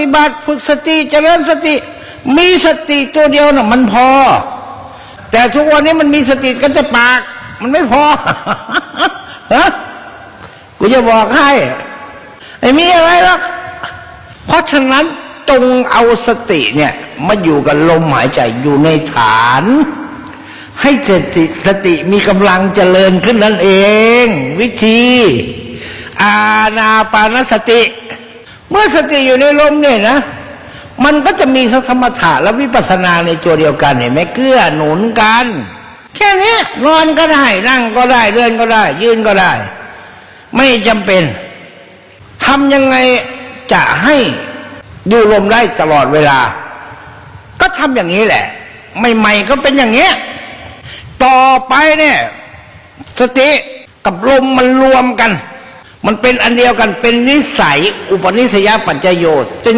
ฏิบัติฝึกสติเจริญสติ มีสติตัวเดียวน่ะมันพอ แต่ทุกวันนี้มันมีสติกันจะปาก มันไม่พอฮะกูจะบอกให้ไอ้มีอะไรหรอกเพราะฉะนั้นจงเอาสติเนี่ยมาอยู่กับลมหายใจอยู่ในฐาน ให้สติสติมีกำลังเจริญขึ้นนั่นเอง วิธี อาณาปานสติ เมื่อสติอยู่ในลมเนี่ยนะ มันก็จะมีสมถะและวิปัสสนาในตัวเดียวกันเห็นไหมเกื้อหนุนกัน แค่นี้นอนก็ได้นั่งก็ได้เดินก็ได้ ยืนก็ได้ ไม่จำเป็นทำยังไงจะให้อยู่ลมได้ตลอดเวลา ก็ทำอย่างนี้แหละ ใหม่ๆก็เป็นอย่างเงี้ยต่อไปเนี่ย สติกับลมมันรวมกัน มันเป็นอันเดียวกันเป็นนิสัยอุปนิสัยปัจจโยเป็น